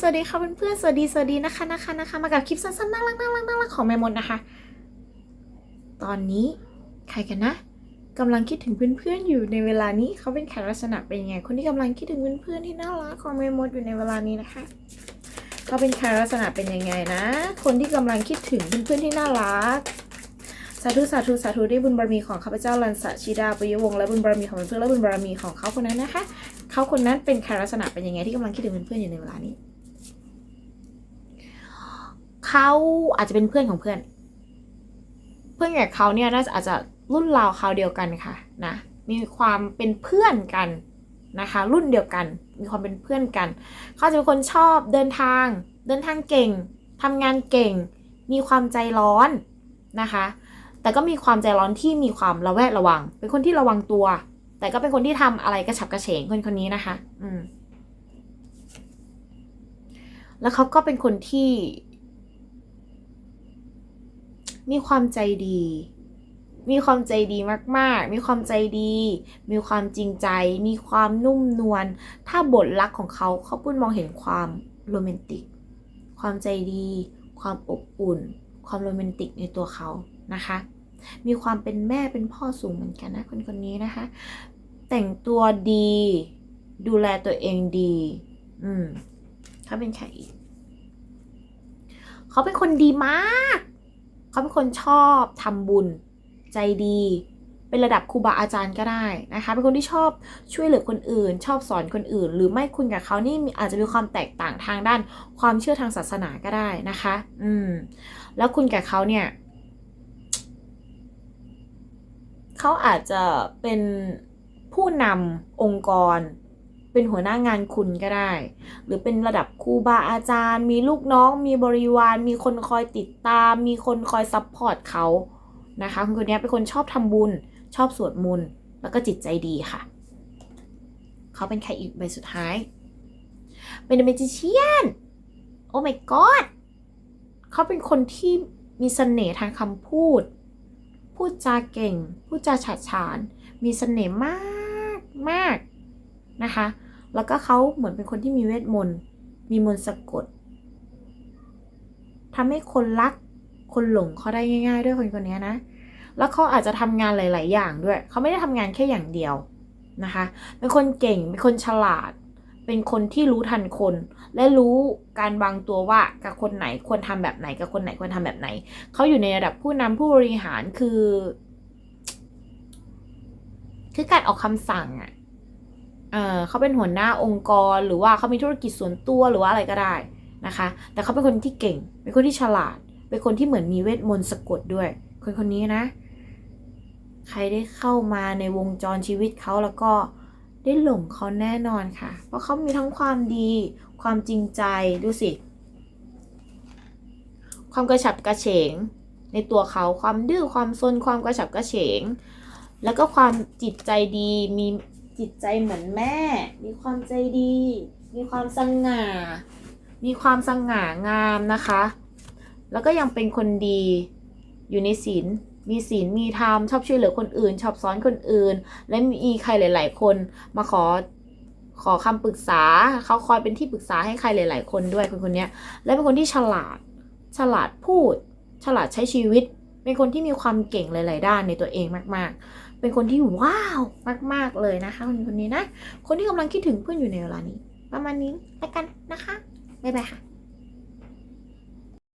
สวัสดีค่ะเพื่อนๆสวัสดีสวัสดีนะคะนะคะนะคะ มากับคลิปสั้นๆน่ารักน่ารักน่ารักของแม่มดนะคะ ตอนนี้ใครกันนะกำลังคิดถึงเพื่อนๆอยู่ในเวลานี้เขาเป็นแขกลักษณะเป็นยังไง คนที่กำลังคิดถึงเพื่อนๆที่น่ารักของแม่มดอยู่ในเวลานี้นะคะเขาเป็นแขกลักษณะเป็นยังไงนะ คนที่กำลังคิดถึงเพื่อนๆที่น่ารักสาธุสาธุสาธุด้วยบุญบารมีของข้าพเจ้าลันสะชิดาปยวงและบุญบารมีของเพื่อนและบุญบารมีของเขาคนนั้นนะคะ เขาคนนั้นเป็นใครลักษณะเป็นยังไงที่กำลังคิดถึงเพื่อนๆอยู่ในเวลานี้ เขาอาจจะเป็นเพื่อนของเพื่อน เพื่อนกับเขาเนี่ยน่าจะอาจจะรุ่นราวคราวเดียวกันค่ะนะมีความเป็นเพื่อนกันนะคะ รุ่นเดียวกัน มีความเป็นเพื่อนกัน เขาจะเป็นคนชอบเดินทาง เดินทางเก่งทำงานเก่ง มีความใจร้อนนะคะ แต่ก็มีความใจร้อนที่มีความระแวดระวัง เป็นคนที่ระวังตัว แต่ก็เป็นคนที่ทำอะไรกระฉับกระเฉงคนคนนี้นะคะ อืมแล้วเขาก็เป็นคนที่ มีความใจดี มีความใจดีมากๆ มีความใจดี มีความจริงใจ มีความนุ่มนวล ถ้าบทรักของเขาเขาปุ้นมองเห็นความโรแมนติก ความใจดี ความอบอุ่น ความโรแมนติกในตัวเขานะคะ มีความเป็นแม่เป็นพ่อสูงเหมือนกันนะคนคนนี้นะคะ แต่งตัวดี ดูแลตัวเองดี อืมเขาเป็นใครอีก เขาเป็นคนดีมาก เขาเป็นคนชอบทำบุญใจดี เป็นระดับครูบาอาจารย์ก็ได้นะคะ เป็นคนที่ชอบช่วยเหลือคนอื่น ชอบสอนคนอื่น หรือไม่คุณกับเขานี่อาจจะมีความแตกต่างทางด้านความเชื่อทางศาสนาก็ได้นะคะ อืม แล้วคุณกับเขาเนี่ยเขาอาจจะเป็นผู้นำองค์กร เป็นหัวหน้างานคุณก็ได้ หรือเป็นระดับครูบาอาจารย์ มีลูกน้อง มีบริวาร มีคนคอยติดตาม มีคนคอยซัพพอร์ตเขานะคะคนคนนี้เป็นคนชอบทำบุญ ชอบสวดมนต์แล้วก็จิตใจดีค่ะ เขาเป็นใครอีกใบสุดท้าย เป็นเมจิเชียนโอ้ my god เขาเป็นคนที่มีเสน่ห์ทางคำพูด พูดจาเก่ง พูดจาฉาดฉาน มีเสน่ห์มากมาก นะคะ แล้วก็เขาเหมือนเป็นคนที่มีเวทมนต์ มีมนต์สะกดทำให้คนรัก คนหลงเขาได้ง่าย ๆ ด้วยคนคนนี้นะ แล้วเขาอาจจะทำงานหลาย ๆ อย่างด้วย เขาไม่ได้ทำงานแค่อย่างเดียวนะคะ เป็นคนเก่ง เป็นคนฉลาด เป็นคนที่รู้ทันคน และรู้การวางตัวว่ากับคนไหนควรทำแบบไหน กับคนไหนควรทำแบบไหน เขาอยู่ในระดับผู้นำผู้บริหารคือคือการออกคำสั่งอะ เออเขาเป็นหัวหน้าองค์กร หรือว่าเขามีธุรกิจส่วนตัวหรือว่าอะไรก็ได้นะคะ แต่เขาเป็นคนที่เก่ง เป็นคนที่ฉลาด เป็นคนที่เหมือนมีเวทมนต์สะกดด้วย คนคนนี้นะ ใครได้เข้ามาในวงจรชีวิตเขาแล้วก็ได้หลงเขาแน่นอนค่ะ เพราะเขามีทั้งความดี ความจริงใจ ดูสิ ความกระฉับกระเฉง ในตัวเขา ความดื้อ ความซน ความกระฉับกระเฉง แล้วก็ความจิตใจดี มี จิตใจเหมือนแม่ มีความใจดี มีความสง่า มีความสง่างามนะคะ แล้วก็ยังเป็นคนดี อยู่ในศีล มีศีล มีธรรม ชอบช่วยเหลือคนอื่น ชอบสอนคนอื่น และมีใครหลาย ๆ คนมาขอขอคำปรึกษา เขาคอยเป็นที่ปรึกษาให้ใครหลาย ๆ คนด้วยคนคนนี้และเป็นคนที่ฉลาด ฉลาดพูด ฉลาดใช้ชีวิต เป็นคนที่มีความเก่งหลาย ๆ ด้านในตัวเองมาก ๆ เป็นคนที่ว้าวมากๆเลยนะคะคนคนนี้นะ คนที่กำลังคิดถึงเพื่อนอยู่ในเวลานี้ ประมาณนี้แล้วกันนะคะบ๊ายบายค่ะ